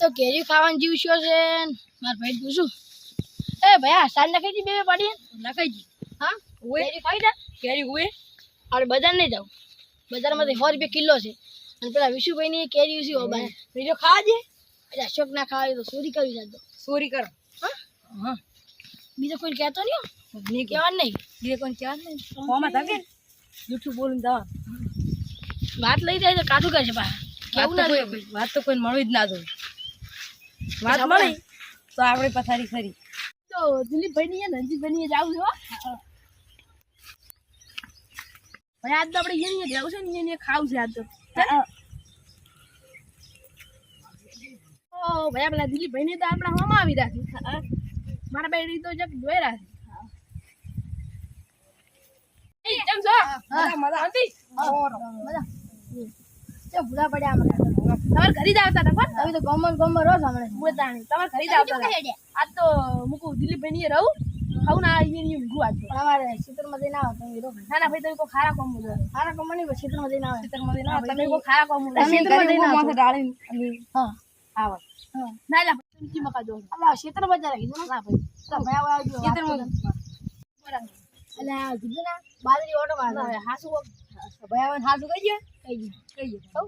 તો કેરી ખાવાનું જીવશો છે ને. મારા ભાઈ પૂછું. એ ભાઈ આ સાંજ નાખી દી બે પાડી નખાઈ જી હા? ઓય. કેરી ખાઈ દે. કેરી ઉએ આપણે બજાર નહીં જાવ બજારમાંથી સો રૂપિયા કિલો છે. અને પેલા વિશુભાઈ ની કેરી વિશે ઓબા બીજો ખાજે એટલે અશોક ના ખાવા તો ચોરી કરી જાતો ચોરી કર. હા? હા. બીજો કોઈ કહેતો નહીં. નહીં કહેવાનું નહીં. બીજો કોઈ કહેવાનું નહીં. ફોમાં থাকে જૂઠું બોલું દવા વાત લઈ જાય તો કાઢું કરશે ના વાત તો કોઈ મળવી જ ના જોઈએ. વાત મળી? તો આપણે પથારી ફરી તો દિલીપભાઈ ની રણજીતભાઈ ની જાવ છો ભાઈ આજ તો આપણે અહીંયા જવું છે ને અહીંયા ખાવ છે આજ તો. ઓ ભાઈ પેલા દિલીપભાઈ ને તો આપણા હોમાં આવી રહ્યા છે. મારા ભાઈ તો જગ જોઈ રહ્યા છે કેમ છો? મજા મજા. મજા. ભૂલા પડ્યા તમારે ઘરે જ આવતા હતા પણ તમે તો ગમન ગમન રહો છો હમણાં. હું તાણી. તમારે ઘરે જ આવતા હતા. આજ તો મૂકું દિલીપભાઈ ને રહું. ખાવું ના આવી ને ઊંઘું આજ તમારે ક્ષેત્રમાં જઈને આવો તમે ના ના ભાઈ તમે કોઈ ખારા કોમ મુજો ખારા કોમ નહીં ક્ષેત્રમાં જઈને આવો. ક્ષેત્રમાં જઈને આવો. તમે કોઈ ખારા કોમ ક્ષેત્રમાં જઈને આવો. હા. આવો. ના તમે કી મકા દો અલા ક્ષેત્રમાં જરા કીધું ના. ભાઈ. તો ભાઈ આવો આવજો ખેતરમાં એટલે અલા કીધું ના બાજરી ઓટો મારતો હાસુ ભાઈ આવે હાસુ કઈ ગયા? કઈ ગયું. કઈ ગયું.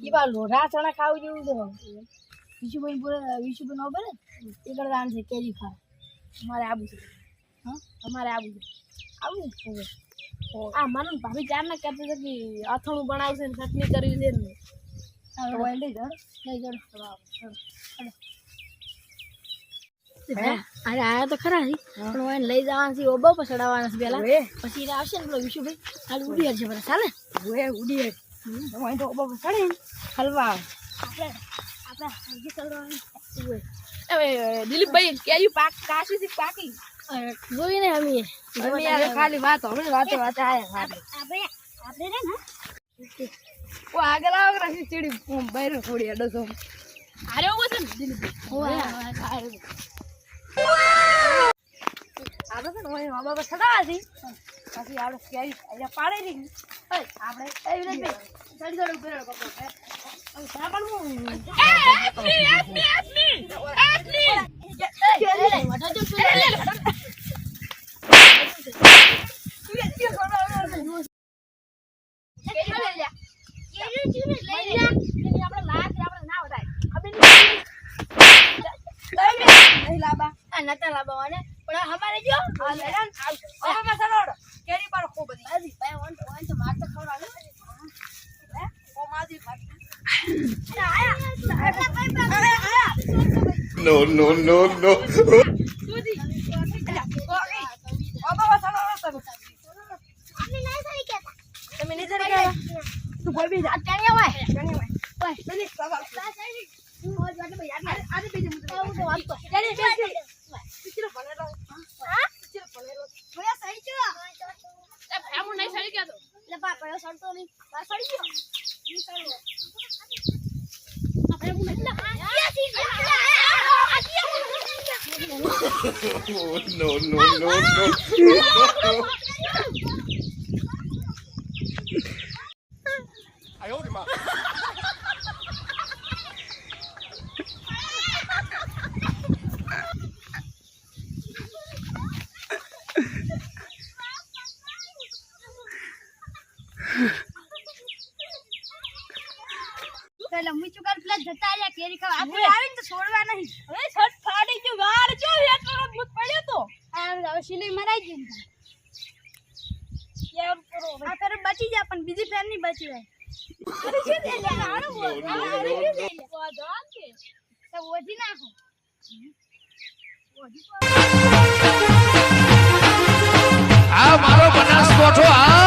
બા લોઢા ચણા ખાવું જેવું છે વિશુભાઈ બોલે વિશુભાઈ નો બોલે એકડ દાન છે કેરી ખા અમારે આવું છે. હા? અમારે આવું છે. આવું છે? આ માનો ભાભી ચાર ના કહેતી છે કે અથાણું બનાવશે ને ચટણી કરવી છે ને. અરે આયા તો ખરા નહીં પણ હું એને લઈ જવાના છે ઓબા પર ચડાવવાના છે પેલા પછી આવશે ને પેલો વિશુભાઈ. ખાલી ઉડી હશે બધા ચાલે? ઉડી હે. અહીં તો ઊભા ચડે હલવા આપણે આપણે દિલીપભાઈ કેરી પાક કાશી થી પાકી? જોઈ ને અમે અમે ખાલી વાત અમે વાતો વાત આયા. આપણે આપણે રે ને ઓ આગળ આવો રસી ચીડી બહાર થોડી અડો છો. આરે ઊભો છે દિલીપભાઈ. આ તો છે ને ઓય હવા પર ચડાવાથી પછી આપણે કેરી અહીંયા પાડે નહીં આપણે એ વિલાસભાઈ ચડી ચડ ઉપર કપડો હવે ચા પાડવું નહીં લાબા નતા લાબા પણ અમારે જો આ લેડન આવશે હવામાં ચડાવડો કેરી પાડો ખૂબ બધી ભાઈ ભાઈ વન વન તો માર તો ખવડાવે ઓ માજી ભાઈ No, no, no, no. ચડાવડો તમે તમે નીચે ગયા તું બોલ બી જા અટાણી આવે જાણી હોય ઓય પેલી સવાલ પેલા જતા no. કેરી ખાવા. આપણે આવીને તો છોડવા નહીં. હવે છટ ફાડી ગયું વાર જો એટલો ભૂત પડ્યો તો. આ હવે સિલાઈ મરાઈ ગયું કેમ કરો આ ફેર બચી જા પણ બીજી ફેર નહીં બચી જાય અરે શું દે લે આનું બોલ. અરે શું દે લે જાન કે? તો ઓજી નાખો. આ મારો બનાસકોઠો આ